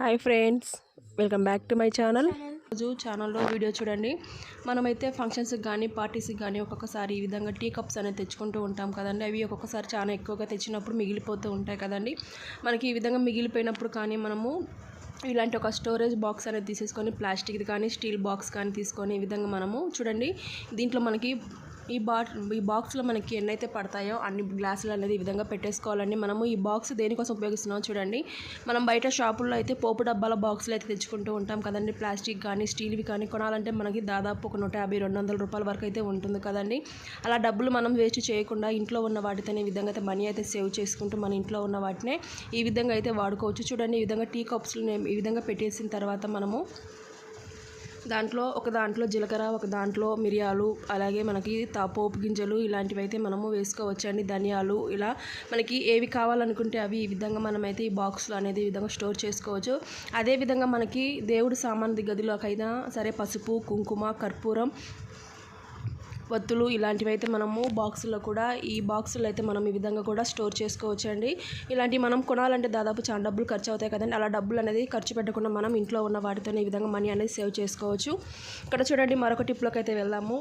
Hi friends welcome back to my channel. రోజు ఛానల్లో video చూడండి. మనమైతే ఫంక్షన్స్కి కానీ పార్టీస్కి కానీ ఒక్కొక్కసారి ఈ విధంగా టీ కప్స్ అనేది తెచ్చుకుంటూ ఉంటాం కదండి. అవి ఒక్కొక్కసారి చాలా ఎక్కువగా తెచ్చినప్పుడు మిగిలిపోతూ ఉంటాయి కదండి. మనకి ఈ విధంగా మిగిలిపోయినప్పుడు కానీ మనము ఇలాంటి ఒక స్టోరేజ్ బాక్స్ అనేది తీసేసుకొని ప్లాస్టిక్ది కానీ స్టీల్ బాక్స్ కానీ తీసుకొని ఈ విధంగా మనము చూడండి. దీంట్లో మనకి ఈ బా ఈ బాక్స్లో మనకి ఎన్నైతే పడతాయో అన్ని గ్లాసులు అనేది ఈ విధంగా పెట్టేసుకోవాలండి. మనము ఈ బాక్స్ దేనికోసం ఉపయోగిస్తున్నామో చూడండి. మనం బయట షాపుల్లో అయితే పోపు డబ్బాల బాక్సులు అయితే తెచ్చుకుంటూ ఉంటాం కదండి. ప్లాస్టిక్ కానీ స్టీల్వి కానీ కొనాలంటే మనకి దాదాపు ఒక నూట యాభై రెండు వందల రూపాయల వరకు అయితే ఉంటుంది కదండి. అలా డబ్బులు మనం వేస్ట్ చేయకుండా ఇంట్లో ఉన్న వాటితోనే ఈ విధంగా అయితే మనీ అయితే సేవ్ చేసుకుంటూ మన ఇంట్లో ఉన్న వాటినే ఈ విధంగా అయితే వాడుకోవచ్చు. చూడండి ఈ విధంగా టీ కప్స్లు ఈ విధంగా పెట్టేసిన తర్వాత మనము దాంట్లో ఒక దాంట్లో జీలకర్ర ఒక దాంట్లో మిరియాలు అలాగే మనకి తా పోపు గింజలు ఇలాంటివి అయితే మనము వేసుకోవచ్చండి. ధనియాలు ఇలా మనకి ఏవి కావాలనుకుంటే అవి ఈ విధంగా మనమైతే ఈ బాక్స్లో అనేది ఈ విధంగా స్టోర్ చేసుకోవచ్చు. అదేవిధంగా మనకి దేవుడి సామాన్ గదిలోకైనా సరే పసుపు కుంకుమ కర్పూరం వత్తులు ఇలాంటివి అయితే మనము బాక్సుల్లో కూడా ఈ బాక్సులు అయితే మనం ఈ విధంగా కూడా స్టోర్ చేసుకోవచ్చు అండి ఇలాంటివి మనం కొనాలంటే దాదాపు చాలా డబ్బులు ఖర్చు అవుతాయి కదండి. అలా డబ్బులు అనేది ఖర్చు పెట్టకుండా మనం ఇంట్లో ఉన్న వాటితోనే ఈ విధంగా మనీ అనేది సేవ్ చేసుకోవచ్చు. ఇక్కడ చూడండి మరొక టిప్లోకి అయితే వెళ్దాము.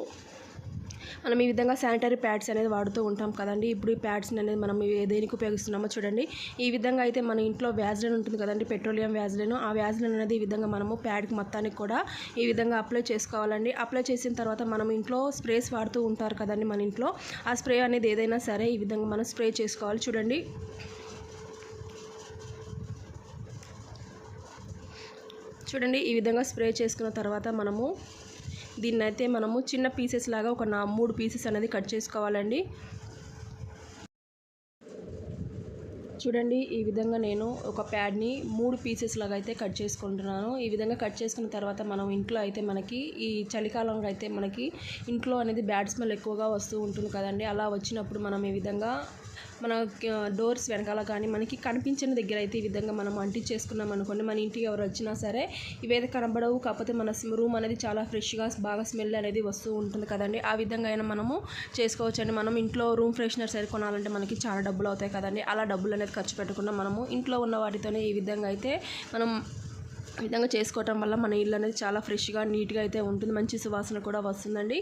మనం ఈ విధంగా శానిటరీ ప్యాడ్స్ అనేది వాడుతూ ఉంటాం కదండి. ఇప్పుడు ఈ ప్యాడ్స్ అనేది మనం దేనికి ఉపయోగిస్తున్నామో చూడండి. ఈ విధంగా అయితే మన ఇంట్లో వ్యాజ్లైన్ ఉంటుంది కదండి. Petroleum Vaseline. ఆ వ్యాజ్లైన్ అనేది ఈ విధంగా మనము ప్యాడ్కి మొత్తానికి కూడా ఈ విధంగా అప్లై చేసుకోవాలండి. అప్లై చేసిన తర్వాత మనం ఇంట్లో స్ప్రేస్ వాడుతూ ఉంటారు కదండి మన ఇంట్లో. ఆ స్ప్రే అనేది ఏదైనా సరే ఈ విధంగా మనం స్ప్రే చేసుకోవాలి చూడండి. చూడండి ఈ విధంగా స్ప్రే చేసుకున్న తర్వాత మనము దీన్ని అయితే మనము చిన్న పీసెస్ లాగా ఒక నా మూడు పీసెస్ అనేది కట్ చేసుకోవాలండి. చూడండి ఈ విధంగా నేను ఒక ప్యాడ్ని మూడు పీసెస్ లాగా అయితే కట్ చేసుకుంటున్నాను. ఈ విధంగా కట్ చేసుకున్న తర్వాత మనం ఇంట్లో అయితే మనకి ఈ చలికాలంలో అయితే మనకి ఇంట్లో అనేది బ్యాడ్ స్మెల్ ఎక్కువగా వస్తూ ఉంటుంది కదండి. అలా వచ్చినప్పుడు మనం ఈ విధంగా మన డోర్స్ వెనకాల కానీ మనకి కనిపించిన దగ్గర అయితే ఈ విధంగా మనం అంటించేసుకున్నాం అనుకోండి. మన ఇంటికి ఎవరు వచ్చినా సరే ఇవైతే కనబడవు. కాకపోతే మన రూమ్ అనేది చాలా ఫ్రెష్గా బాగా స్మెల్ అనేది వస్తూ ఉంటుంది కదండి. ఆ విధంగా అయినా మనము చేసుకోవచ్చు అండి మనం ఇంట్లో రూమ్ ఫ్రెషనర్ సరే కొనాలంటే మనకి చాలా డబ్బులు అవుతాయి కదండి. అలా డబ్బులు అనేది ఖర్చు పెట్టకుండా మనము ఇంట్లో ఉన్న వాటితోనే ఈ విధంగా అయితే మనం విధంగా చేసుకోవటం వల్ల మన ఇల్లు అనేది చాలా ఫ్రెష్గా నీట్గా అయితే ఉంటుంది. మంచి సువాసన కూడా వస్తుందండి.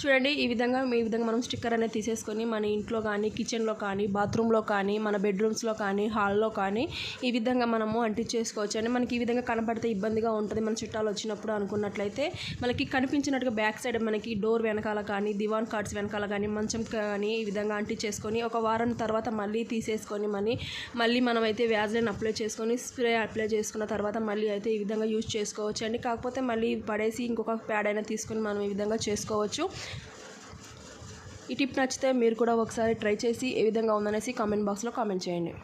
చూడండి ఈ విధంగా ఈ విధంగా మనం స్టిక్కర్ అనేది తీసేసుకొని మన ఇంట్లో కానీ కిచెన్లో కానీ బాత్రూంలో కానీ మన బెడ్రూమ్స్లో కానీ హాల్లో కానీ ఈ విధంగా మనము అంటించేసుకోవచ్చు అండి మనకి ఈ విధంగా కనపడితే ఇబ్బందిగా ఉంటుంది. మన చుట్టాలు వచ్చినప్పుడు అనుకున్నట్లయితే మనకి కనిపించినట్టుగా బ్యాక్ సైడ్ మనకి డోర్ వెనకాల కానీ దివాన్ కార్డ్స్ వెనకాల కానీ మంచం కానీ ఈ విధంగా అంటించేసుకొని ఒక వారం తర్వాత మళ్ళీ తీసేసుకొని మనీ మళ్ళీ మనం అయితే వ్యాజ్లైన్ అప్లై చేసుకొని స్ప్రే అప్లై చేసుకున్న తర్వాత మళ్ళీ అయితే ఈ విధంగా యూజ్ చేసుకోవచ్చు అండి. కాకపోతే మళ్ళీ పడేసి ఇంకొక ప్యాడ్ అయినా తీసుకొని మనం ఈ విధంగా చేసుకోవచ్చు. ఈ టిప్ నచ్చితే మీరు కూడా ఒకసారి ట్రై చేసి ఏ విధంగా ఉందనేసి కామెంట్ బాక్స్లో కామెంట్ చేయండి.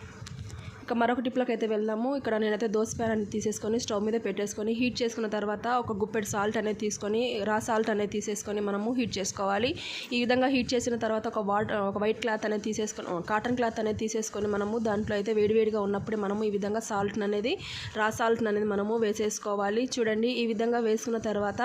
ఇక మరొక టిప్లోకి అయితే వెళ్దాము. ఇక్కడ నేనైతే దోశ ప్యాన్ అనేది తీసేసుకొని స్టవ్ మీద పెట్టేసుకొని హీట్ చేసుకున్న తర్వాత ఒక గుప్పెడు సాల్ట్ అనేది తీసుకొని రా సాల్ట్ అనేది తీసేసుకొని మనము హీట్ చేసుకోవాలి. ఈ విధంగా హీట్ చేసిన తర్వాత ఒక వాట్ ఒక వైట్ క్లాత్ అనేది తీసేసుకొని కాటన్ క్లాత్ అనేది తీసేసుకొని మనము దాంట్లో అయితే వేడివేడిగా ఉన్నప్పుడే మనము ఈ విధంగా సాల్ట్ అనేది రా సాల్ట్ అనేది మనము వేసేసుకోవాలి. చూడండి ఈ విధంగా వేసుకున్న తర్వాత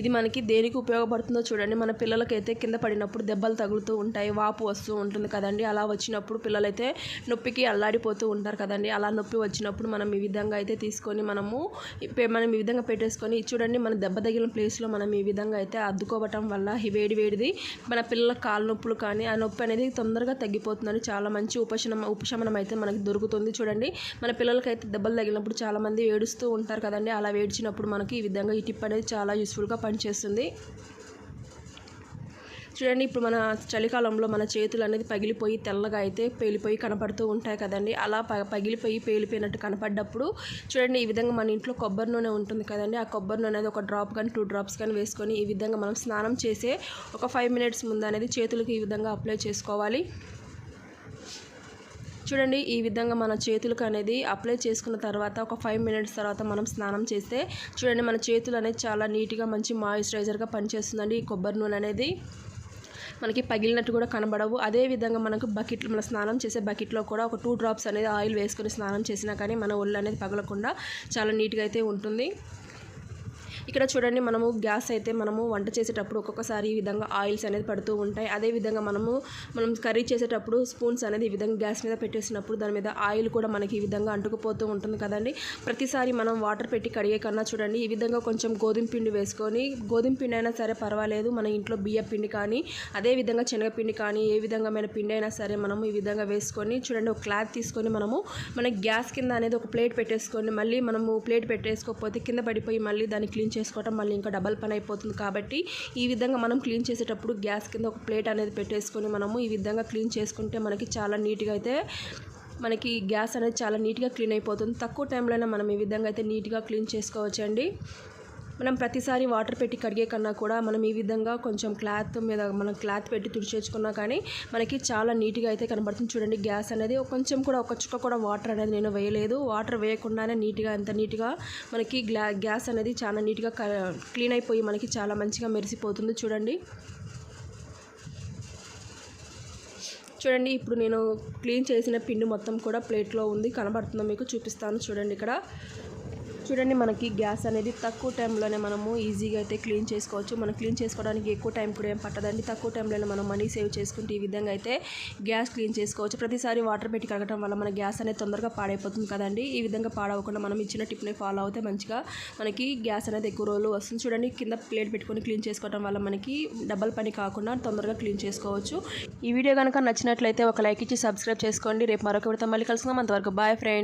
ఇది మనకి దేనికి ఉపయోగపడుతుందో చూడండి. మన పిల్లలకైతే కింద పడినప్పుడు దెబ్బలు తగులుతూ ఉంటాయి. వాపు వస్తూ ఉంటుంది కదండి. అలా వచ్చినప్పుడు పిల్లలైతే నొప్పికి అల్లాడిపోతూ ఉంటారు కదండి. అలా నొప్పి వచ్చినప్పుడు మనం ఈ విధంగా అయితే తీసుకొని మనము మనం ఈ విధంగా పెట్టేసుకొని చూడండి. మన దెబ్బ తగిలిన ప్లేస్లో మనం ఈ విధంగా అయితే అద్దుకోవటం వల్ల ఈ వేడి వేడిది. మన పిల్లల కాళ్ళ నొప్పులు కానీ ఆ నొప్పి అనేది తొందరగా తగ్గిపోతుందని చాలా మంచి ఉపశమనం ఉపశమనం అయితే మనకి దొరుకుతుంది చూడండి. మన పిల్లలకైతే దెబ్బలు తగిలినప్పుడు చాలామంది ఏడుస్తూ ఉంటారు కదండి. అలా ఏడ్చినప్పుడు మనకి ఈ విధంగా ఈ టిప్ అనేది చాలా యూస్ఫుల్గా పనిచేస్తుంది చూడండి ఇప్పుడు మన చలికాలంలో మన చేతులు అనేది పగిలిపోయి తెల్లగా అయితే పేలిపోయి కనపడుతూ ఉంటాయి కదండి. అలా ప పగిలిపోయి పేలిపోయినట్టు కనపడ్డప్పుడు చూడండి ఈ విధంగా మన ఇంట్లో కొబ్బరి నూనె ఉంటుంది కదండి. ఆ కొబ్బరి నూనె అనేది ఒక డ్రాప్ కానీ టూ డ్రాప్స్ కానీ వేసుకొని ఈ విధంగా మనం స్నానం చేసే ఒక ఫైవ్ మినిట్స్ ముందు అనేది చేతులకు ఈ విధంగా అప్లై చేసుకోవాలి. చూడండి ఈ విధంగా మన చేతులకు అనేది అప్లై చేసుకున్న తర్వాత ఒక ఫైవ్ మినిట్స్ తర్వాత మనం స్నానం చేస్తే చూడండి మన చేతులు అనేది చాలా నీట్గా మంచి మాయిశ్చరైజర్గా పనిచేస్తుందండి. ఈ కొబ్బరి నూనె అనేది మనకి పగిలినట్టు కూడా కనబడవు. అదే విధంగా మనకు బకెట్ మన స్నానం చేసే బకెట్లో కూడా ఒక టూ డ్రాప్స్ అనేది ఆయిల్ వేసుకొని స్నానం చేసినా కానీ మన ఒళ్ళు అనేది పగలకుండా చాలా నీట్గా అయితే ఉంటుంది. ఇక్కడ చూడండి మనము గ్యాస్ అయితే మనము వంట చేసేటప్పుడు ఒక్కొక్కసారి ఈ విధంగా ఆయిల్స్ అనేది పడుతూ ఉంటాయి. అదే విధంగా మనము మనం కర్రీ చేసేటప్పుడు స్పూన్స్ అనేది ఈ విధంగా గ్యాస్ మీద పెట్టేసినప్పుడు దాని మీద ఆయిల్ కూడా మనకి ఈ విధంగా అంటుకుపోతూ ఉంటుంది కదండి. ప్రతిసారి మనం వాటర్ పెట్టి కడిగే కన్నా చూడండి ఈ విధంగా కొంచెం గోధుమ పిండి వేసుకొని గోధుమ పిండి అయినా సరే పర్వాలేదు మన ఇంట్లో బియ్య పిండి కానీ అదే విధంగా శనగపిండి కానీ ఏ విధంగా పిండి అయినా సరే మనము ఈ విధంగా వేసుకొని చూడండి ఒక క్లాత్ తీసుకొని మనము మన గ్యాస్ కింద అనేది ఒక ప్లేట్ పెట్టేసుకొని మళ్ళీ మనము ప్లేట్ పెట్టేసుకోకపోతే కింద పడిపోయి మళ్ళీ దాన్ని క్లీన్ చేసుకోవటం మళ్ళీ ఇంకా డబల్ పని అయిపోతుంది కాబట్టి ఈ విధంగా మనం క్లీన్ చేసేటప్పుడు గ్యాస్ కింద ఒక ప్లేట్ అనేది పెట్టేసుకొని మనము ఈ విధంగా క్లీన్ చేసుకుంటే మనకి చాలా నీట్గా అయితే మనకి గ్యాస్ అనేది చాలా నీట్గా క్లీన్ అయిపోతుంది. తక్కువ టైంలోనే మనం ఈ విధంగా అయితే నీట్గా క్లీన్ చేసుకోవచ్చండి. మనం ప్రతిసారి వాటర్ పెట్టి కడిగే కన్నా కూడా మనం ఈ విధంగా కొంచెం క్లాత్ మీద మనం క్లాత్ పెట్టి తుడిచేసుకున్నా కానీ మనకి చాలా నీట్గా అయితే కనబడుతుంది. చూడండి గ్యాస్ అనేది కొంచెం కూడా ఒక చుక్క కూడా వాటర్ అనేది నేను వేయలేదు. వాటర్ వేయకుండానే నీట్గా ఎంత నీట్గా మనకి గ్లా గ్యాస్ అనేది చాలా నీట్గా క్లీన్ అయిపోయి మనకి చాలా మంచిగా మెరిసిపోతుంది. చూడండి. చూడండి ఇప్పుడు నేను క్లీన్ చేసిన పిండి మొత్తం కూడా ప్లేట్లో ఉంది. కనబడుతుందో మీకు? చూపిస్తాను. చూడండి ఇక్కడ. చూడండి మనకి గ్యాస్ అనేది తక్కువ టైంలోనే మనము ఈజీగా అయితే క్లీన్ చేసుకోవచ్చు. మనం క్లీన్ చేసుకోవడానికి ఎక్కువ టైం కూడా ఏం పట్టదండి. తక్కువ టైంలోనే మనం మనీ సేవ్ చేసుకుంటే ఈ విధంగా అయితే గ్యాస్ క్లీన్ చేసుకోవచ్చు. ప్రతిసారి వాటర్ పెట్టి కలగటం వల్ల మన గ్యాస్ అనేది తొందరగా పాడైపోతుంది కదండి. ఈ విధంగా పాడవకుండా మనం ఇచ్చిన టిప్ని ఫాలో అవుతే మంచిగా మనకి గ్యాస్ అనేది ఎక్కువ రోజులు వస్తుంది. చూడండి కింద ప్లేట్ పెట్టుకొని క్లీన్ చేసుకోవడం వల్ల మనకి డబల్ పని కాకుండా తొందరగా క్లీన్ చేసుకోవచ్చు. ఈ వీడియో కనుక నచ్చినట్లయితే ఒక లైక్ ఇచ్చి సబ్స్క్రైబ్ చేసుకోండి. రేపు మరొక విడత మళ్ళీ కలుసుకుందాం. అంతవరకు బాయ్ ఫ్రెండ్.